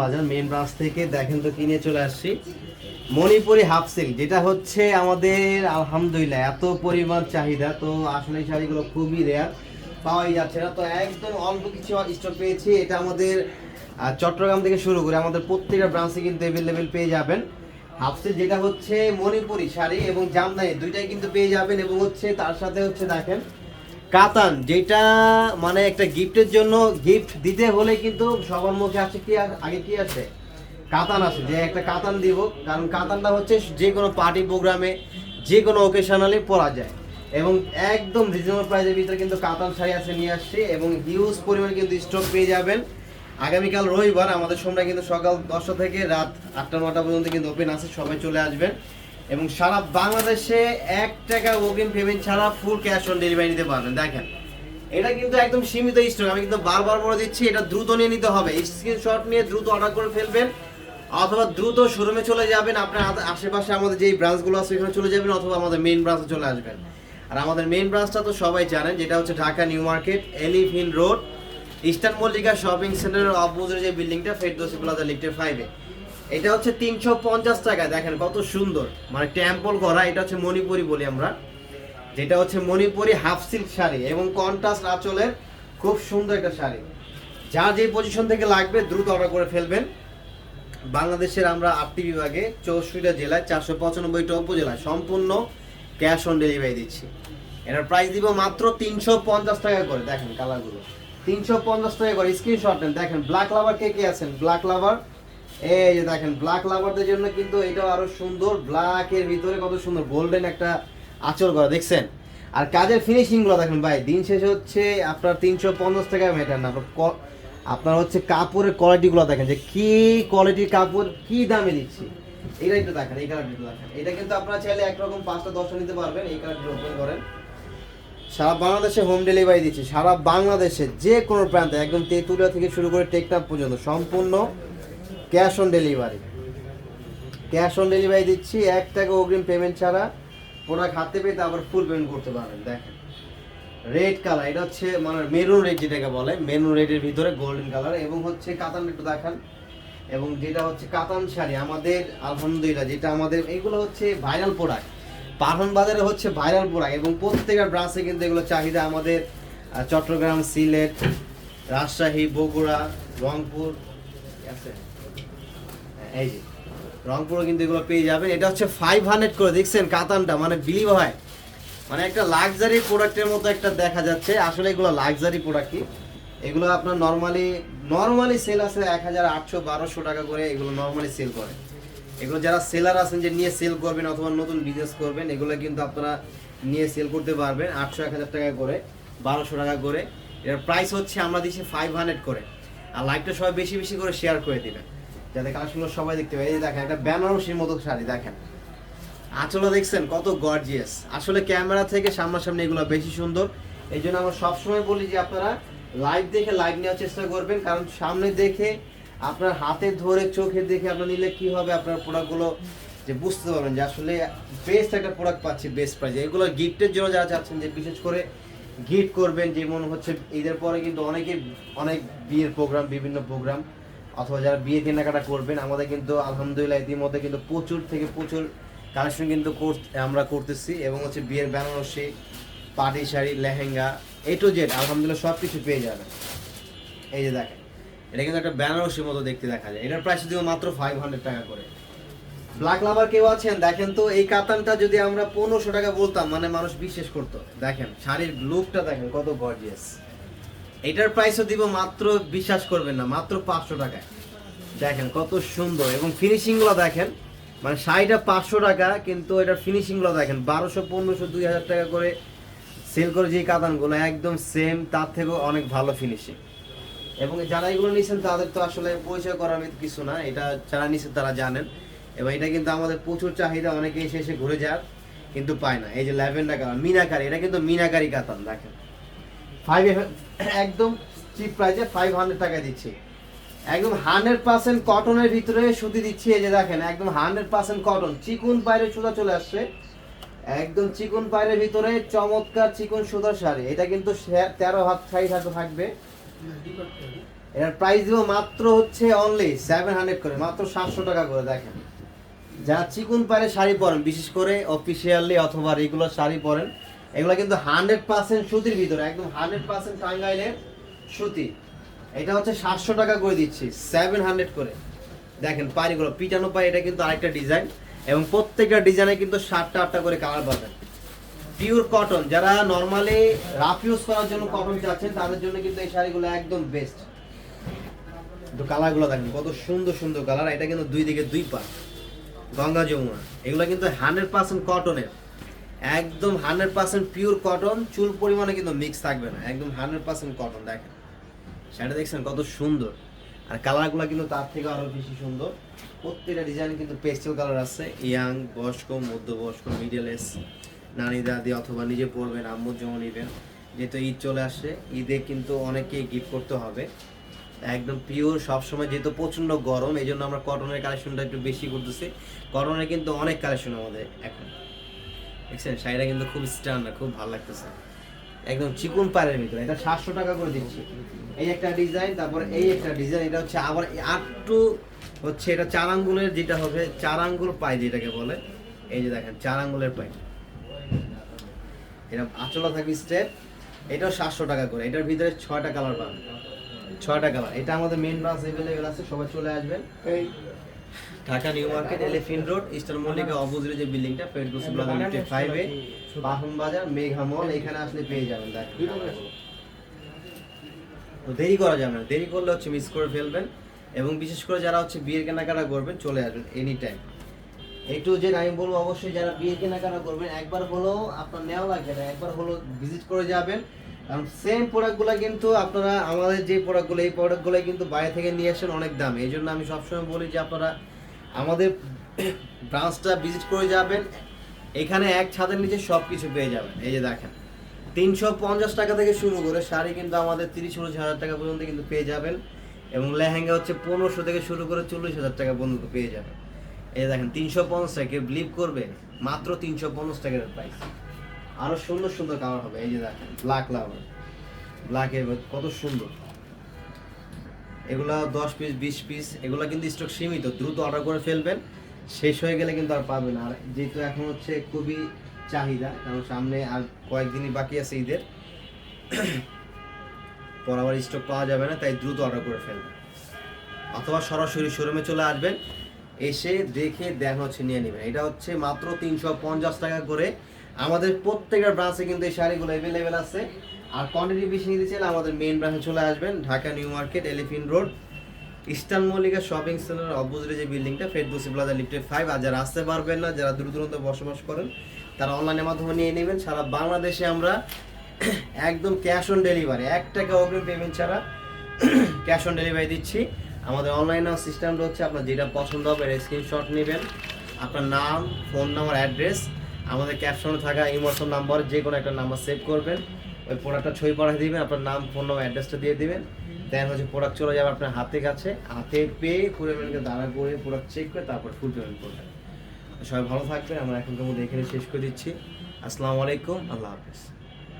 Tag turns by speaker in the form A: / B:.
A: বাজার main branch থেকে দেখেন তো কিনে চলে আসছি। মণিপুরি হাফ সিল্ক যেটা হচ্ছে আমাদের, আলহামদুলিল্লাহ, এত পরিমাণ চাহিদা। তো আসলে এই শাড়িগুলো খুবই রেয়ার পাওয়াই যাচ্ছে না। তো একদম অল্প কিছু স্টক পেয়েছি। এটা আমাদের চট্টগ্রাম থেকে শুরু করে আমাদের প্রত্যেকটা ব্রাঞ্চে কিন্তু অ্যাভেলেবেল পেয়ে যাবেন। হাফ সিল্ক যেটা হচ্ছে মণিপুরি শাড়ি এবং জামদানি, দুইটাই কিন্তু পেয়ে যাবেন এবং হচ্ছে তার সাথে হচ্ছে দেখেন কাতান, যেটা মানে একটা গিফটের জন্য গিফট দিতে হলে কিন্তু সবার মুখে আছে কি আগে কি আছে? কাতান আছে, যে একটা কাতান দিব, কারণ কাতানটা হচ্ছে যে কোনো পার্টি প্রোগ্রামে যে কোনো ওকেশনালি পরা যায়। এবং একদম রিজনেবল প্রাইসের ভিতরে কিন্তু কাতান শাড়ি আছে নিয়ে আসছি, এবং হিউজ পরিমাণে কিন্তু স্টক পেয়ে যাবেন। আগামীকাল রবিবার আমাদের সময় কিন্তু সকাল দশটা থেকে রাত আটটা, নটা পর্যন্ত কিন্তু ওপেন আছে, সবাই চলে আসবেন। এবং সারা বাংলাদেশে এক টাকা অগ্রিম পেমেন্ট ছাড়া ফুল ক্যাশ অন ডেলিভারি নিতে পারবেন। দেখেন, এটা কিন্তু একদম সীমিত স্টক আমি কিন্তু বারবার বলে দিচ্ছি, এটা দ্রুত নিয়ে নিতে হবে। স্ক্রিনশট নিয়ে দ্রুত অর্ডার করে ফেলবেন, অথবা দ্রুত শোরুমে চলে যাবেন। আপনার আশেপাশে আমাদের যেই ব্রাঞ্চগুলো আছে ওখানে চলে যাবেন, অথবা আমাদের মেইন ব্রাঞ্চে চলে আসবেন। আর আমাদের মেইন ব্রাঞ্চটা তো সবাই জানেন, যেটা হচ্ছে Dhaka new market hill road eastern Mallika shopping সেন্টারের অপোজিট যে বিল্ডিংটা ফেরদৌসি প্লাজা লিফটের ফাইভে এটা হচ্ছে তিনশো পঞ্চাশ টাকা, দেখেন কত সুন্দর। মানে টেম্পল করা এটা হচ্ছে মণিপুরি বলি আমরা। যেটা হচ্ছে মণিপুরি হাফ সিল্ক শাড়ি এবং কন্ট্রাস্ট আঁচলের খুব সুন্দর একটা শাড়ি। যা যে পজিশন থেকে লাগবে দ্রুত অর্ডার করে ফেলবেন। বাংলাদেশের আমরা আটটি বিভাগে চৌষট্টিটা জেলায় চারশো পঁচানব্বইটা উপজেলায় সম্পূর্ণ ক্যাশ অন ডেলিভারি দিচ্ছি। এটার প্রাইস দিব মাত্র তিনশো পঞ্চাশ টাকা করে। দেখেন কালারগুলো তিনশো পঞ্চাশ টাকা করে। স্ক্রিনশট নেন। দেখেন ব্ল্যাক লাভার কে কে আছেন? ব্ল্যাক লাভার এই যে দেখেন ব্ল্যাক লাভারদের জন্য কিন্তু এটাও আরও সুন্দর। ব্ল্যাকের ভিতরে কত সুন্দর গোল্ডেন একটা আঁচল করা, দেখছেন? আর কাজের ফিনিশিংগুলো দেখেন ভাই, দিন শেষে হচ্ছে আপনার তিনশো পঞ্চাশ টাকা মেটার না, আপনার আপনার হচ্ছে কাপড়ের কোয়ালিটি গুলো দেখেন, যে কি কোয়ালিটির কাপড়, কি দামে দিচ্ছি। এটা একটু দেখেন, এই কালারটি দেখেন। এটা কিন্তু আপনারা চাইলে একরকম পাঁচটা, দশটা নিতে পারবেন, এই কালারটি ওপেন করেন। সারা বাংলাদেশে হোম ডেলিভারি দিচ্ছি, সারা বাংলাদেশে যে কোনো প্রান্তে, একদম তেঁতুলিয়া থেকে শুরু করে টেকনাফ পর্যন্ত, সম্পূর্ণ cash on delivery. Cash on delivery দিচ্ছি, এক টাকা অগ্রিম পেমেন্ট ছাড়া। প্রোডাক্ট হাতে পেয়ে তারপর ফুল পেমেন্ট করতে পারেন দেখেন। রেড কালার এটা হচ্ছে মানে মেরুন রেড যেটাকে বলে মেরুন রেডের ভিতরে গোল্ডেন কালার এবং হচ্ছে কাতান একটু দেখান। এবং যেটা হচ্ছে কাতান শাড়ি, আমাদের, আলহামদুলিল্লাহ, যেটা আমাদের, এগুলো হচ্ছে ভাইরাল প্রোডাক্ট পাঠন বাজারে হচ্ছে ভাইরাল প্রোডাক্ট এবং প্রত্যেকটা ব্রাঞ্চে কিন্তু এগুলো চাহিদা আমাদের চট্টগ্রাম, সিলেট, রাজশাহী, বগুড়া, রংপুর আছে? এই যে, রংপুরও কিন্তু এগুলো পেয়ে যাবেন। এটা হচ্ছে ফাইভ হান্ড্রেড করে, দেখছেন কাতানটা মানে বিলিভ হয়। মানে একটা লাক্সারি প্রোডাক্টের মতো একটা দেখা যাচ্ছে। আসলে এগুলো লাক্সারি প্রোডাক্টই এগুলো আপনার নর্মালি নর্মালি সেল আছে এক হাজার আটশো বারোশো টাকা করে, এগুলো নর্মালি সেল করে। এগুলো যারা সেলার আছেন, যে নিয়ে সেল করবেন অথবা নতুন বিজনেস করবেন, এগুলো কিন্তু আপনারা নিয়ে সেল করতে পারবেন আটশো এক হাজার টাকা করে, বারোশো টাকা করে। এর প্রাইস হচ্ছে, আমরা দিচ্ছি ফাইভ হান্ড্রেড করে। আর লাইকটা সবাই বেশি বেশি করে শেয়ার করে দিবেন। যাতে কালেকশনগুলো সবাই দেখতে পায়। এই দেখেন, একটা বেনারসির মতো শাড়ি, দেখেন। আঁচলও দেখছেন কত গর্জিয়াস আসলে ক্যামেরা থেকে সামনাসামনি এগুলো বেশি সুন্দর। এই জন্য আমরা সবসময় বলি যে আপনারা লাইভ দেখে লাইভ নেওয়ার চেষ্টা করবেন। কারণ সামনে দেখে, আপনার হাতে ধরে চোখে দেখে আপনার নিলে কি হবে? আপনার প্রোডাক্টগুলো যে বুঝতে পারবেন যে আসলে বেস্ট একটা প্রোডাক্ট পাচ্ছি বেস্ট প্রাইজে এগুলো গিফটের জন্য যারা চাচ্ছেন যে বিশেষ করে গিফট করবেন, যেমন হচ্ছে ঈদের পরে কিন্তু অনেকে অনেক বিয়ের প্রোগ্রাম বিভিন্ন প্রোগ্রাম অথবা যারা বিয়ে কেনাকাটা করবেন, আমাদের কিন্তু আলহামদুলিল্লাহ ইতিমধ্যে কিন্তু প্রচুর থেকে প্রচুর কালেকশন কিন্তু আমরা করতেছি এবং হচ্ছে বিয়ের Banarasi, party sari, lehenga A to Z আলহামদুলিল্লাহ সব কিছু পেয়ে যাবেন। এই যে দেখেন, এটা কিন্তু একটা বেনারসির মতো দেখতে দেখা যায়। এটার প্রাইস দিব মাত্র ফাইভ হান্ড্রেড টাকা করে। ব্ল্যাক লাভার কেউ আছেন? দেখেন তো, এই কাতানটা যদি আমরা পনেরোশো টাকা বলতাম মানে মানুষ বিশ্বাস করতো। দেখেন, শাড়ির লুকটা দেখেন, কত গর্জিয়াস এটার প্রাইসও দিব মাত্র, বিশ্বাস করবেন না, মাত্র পাঁচশো টাকায়। দেখেন কত সুন্দর, এবং ফিনিশিংগুলো দেখেন মানে শাড়িটা পাঁচশো টাকা, কিন্তু এটার ফিনিশিংগুলো দেখেন, বারোশো, পনেরোশো, দুই হাজার টাকা করে সেল করে যে কাতানগুলো, একদম সেম তার থেকেও অনেক ভালো ফিনিশিং এবং যারা এগুলো নিয়েছেন তাদের তো আসলে পরিচয় করার কিছু না, এটা যারা নিয়েছেন তারা জানেন। এবং এটা কিন্তু আমাদের প্রচুর চাহিদা, অনেকে এসে এসে ঘুরে যায় কিন্তু পায় না। এই যে ল্যাভেন্ডার কালার, মিনাকারি, এটা কিন্তু মিনাকারি কাতান, দেখেন। ফাইভ একদম চিপ প্রাইসে ফাইভ হান্ড্রেড টাকা দিচ্ছি। একদম হান্ড্রেড পার্সেন্ট কটনের ভিতরে সুতি দিচ্ছি, এই যে দেখেন, একদম হান্ড্রেড পার্সেন্ট কটন চিকুন পায়ের সুতা চলে আসছে। একদম চিকুন পায়ের ভিতরে চমৎকার চিকুন সুতার শাড়ি, এটা কিন্তু তেরো হাত সাইড হাতে থাকবে। এটার প্রাইস দিব মাত্র হচ্ছে অনলি সেভেন হান্ড্রেড করে, মাত্র সাতশো টাকা করে, দেখেন। যারা চিকুন পারে শাড়ি পরেন, বিশেষ করে অফিসিয়ালি অথবা রেগুলার শাড়ি পরেন এগুলো কিন্তু হান্ড্রেড পার্সেন্ট সুতির ভিতরে, একদম হান্ড্রেড পার্সেন্ট টাঙ্গাইলের সুতি। এটা হচ্ছে সাতশো টাকা করে দিচ্ছি সেভেন হান্ড্রেড করে। দেখেন পাড়িগুলো পিটানো পাই এটা কিন্তু আরেকটা ডিজাইন এবং প্রত্যেকটা ডিজাইনে কিন্তু সাতটা, আটটা করে কালার পাবেন। পিওর কটন যারা নর্মালি রাফ ইউজ করার জন্য কটন চাচ্ছেন, তাদের জন্য কিন্তু এই শাড়িগুলো একদম বেস্ট একটু কালারগুলো দেখেন, কত সুন্দর সুন্দর কালার। এটা কিন্তু দুই দিকে দুই পা গঙ্গা যমুনা, এগুলো কিন্তু হান্ড্রেড পার্সেন্ট কটনের একদম হান্ড্রেড পার্সেন্ট পিওর কটন চুল পরিমাণে কিন্তু মিক্স থাকবে না। একদম হান্ড্রেড পার্সেন্ট কটন দেখেন। শাড়িটা দেখছেন কত সুন্দর। আর কালারগুলো কিন্তু তার থেকে আরও বেশি সুন্দর। প্রত্যেকটা ডিজাইন কিন্তু পেস্টেল কালার আছে। ইয়াং, বয়স্ক, মধ্যবয়স্ক মিডল এজ নানি, দাদি অথবা নিজে পরবেন আম্মুর জন্য নেবেন, যেহেতু ঈদ চলে আসছে ঈদে কিন্তু অনেকে গিফট করতে হবে। একদম পিওর সবসময় যেহেতু প্রচণ্ড গরম এই জন্য আমরা কটনের কালেকশনটা একটু বেশি করতেছি। কটনের কিন্তু অনেক কালেকশন আমাদের এখন। দেখছেন? শাড়িটা কিন্তু খুব স্ট্যান্ডার্ড খুব ভালো লাগতেছে। একদম চিকুন পাড়ের ভিতরে। এটা সাতশো টাকা করে দিচ্ছি। এই একটা ডিজাইন, তারপর এই একটা ডিজাইন, এটা হচ্ছে আবার আটটু হচ্ছে এটা চার আঙ্গুলের যেটা হবে, চার আঙ্গুল পাই যেটাকে বলে। এই যে দেখেন, চার আঙ্গুলের পাই। এটা আচলা থাকবে স্টেপ। এটাও সাতশো টাকা করে। এটার ভিতরে ছয়টা কালার পাবেন। ছয়টা কালার। এটা আমাদের মেন ব্রাঞ্চ অ্যাভেলেবেল আছে, সবাই চলে আসবেন।
B: এই
A: Dhaka new market elephant road eastern Mallika অপোজিটে যে বিল্ডিংটা ফেরদৌসি প্লাজা লিমিটেড ফাইভে বাহন বাজার মেঘা মল এখানে আসলে পেয়ে যাবেন তো দেরি করা যাবে না দেরি করলে হচ্ছে মিস করে ফেলবেন এবং বিশেষ করে যারা হচ্ছে বিয়ের কেনাকাটা করবেন চলে আসবেন এনি টাইম একটু যে আমি বলব অবশ্যই যারা বিয়ের কেনাকাটা করবেন একবার হলেও আপনার নেওয়া লাগবে না একবার হলো ভিজিট করে যাবেন। কারণ সেম প্রোডাক্টগুলো কিন্তু আপনারা আমাদের যে প্রোডাক্টগুলো এই প্রোডাক্টগুলো কিন্তু বাইরে থেকে নিয়ে আসেন অনেক দাম। এই জন্য আমি সবসময় বলি যে আপনারা আমাদের ব্রাঞ্চটা ভিজিট করে যাবেন, এখানে এক ছাদের নিচে সব কিছু পেয়ে যাবেন। এই যে দেখেন, তিনশো পঞ্চাশ টাকা থেকে শুরু করে শাড়ি কিন্তু আমাদের তিরিশ চল্লিশ হাজার টাকা পর্যন্ত কিন্তু পেয়ে যাবেন এবং লেহেঙ্গা হচ্ছে পনেরোশো থেকে শুরু করে চল্লিশ হাজার টাকা পর্যন্ত পেয়ে যাবেন। এই দেখেন, তিনশো পঞ্চাশ টাকা বিলিভ করবে? মাত্র তিনশো পঞ্চাশ টাকার প্রাইস আরও সুন্দর সুন্দর কালার হবে, এই যে দেখেন ব্ল্যাক লাভার ব্ল্যাকের কত সুন্দর। এগুলা দশ পিস বিশ পিস এগুলো কিন্তু স্টক সীমিত, দ্রুত অর্ডার করে ফেলবেন, শেষ হয়ে গেলে কিন্তু আর পাবেন আর যেহেতু এখন হচ্ছে খুবই চাহিদা, কারণ সামনে আর কয়েকদিনই বাকি আছে ঈদের, পর আবার স্টক পাওয়া যাবে না, তাই দ্রুত অর্ডার করে ফেলবেন। অথবা সরাসরি শোরুমে চলে আসবেন, এসে দেখে দেন হচ্ছে নিয়ে নেবেন। এটা হচ্ছে মাত্র তিনশো পঞ্চাশ টাকা করে আমাদের প্রত্যেকটা ব্রাঞ্চে কিন্তু এই শাড়িগুলো অ্যাভেলেবেল আছে। আর কোয়ান্টিটি বেশি নিতে চাইলে আমাদের মেন ব্রাঞ্চে চলে আসবেন, Dhaka new market elephant road eastern Mallika shopping centre অপোজিটে যে বিল্ডিংটা ফেরদৌসি প্লাজা লিফটেড ফাইভ আর যারা আসতে পারবেন না, যারা দূর দূরান্তে বসবাস করেন, তারা অনলাইনের মাধ্যমে নিয়ে নেবেন। সারা বাংলাদেশে আমরা একদম ক্যাশ অন ডেলিভারি এক টাকা অগ্রিম পেমেন্ট ছাড়া ক্যাশ অন ডেলিভারি দিচ্ছি। আমাদের অনলাইন সিস্টেমটা হচ্ছে আপনার যেটা পছন্দ হবে স্ক্রিনশট নেবেন। আপনার নাম ফোন নাম্বার অ্যাড্রেস আমাদের ক্যাপশনে থাকা ইমোশন নাম্বার, যে কোনো একটা নাম্বার সেভ করবেন। ওই প্রোডাক্টটা ছবি পাঠিয়ে দিবেন, আপনার নাম ফোন নম্বর অ্যাড্রেসটা দিয়ে দিবেন। দেন হচ্ছে প্রোডাক্ট চলে যাবে আপনার হাতে কাছে। হাতে পেয়ে পেমেন্টকে দাঁড়া করে প্রোডাক্ট চেক করে তারপর ফুল পেমেন্ট করবেন। সবাই ভালো থাকবেন, আমরা এখনকার মধ্যে এখানে শেষ করে দিচ্ছি। আসসালামু আলাইকুম, আল্লাহ হাফিজ।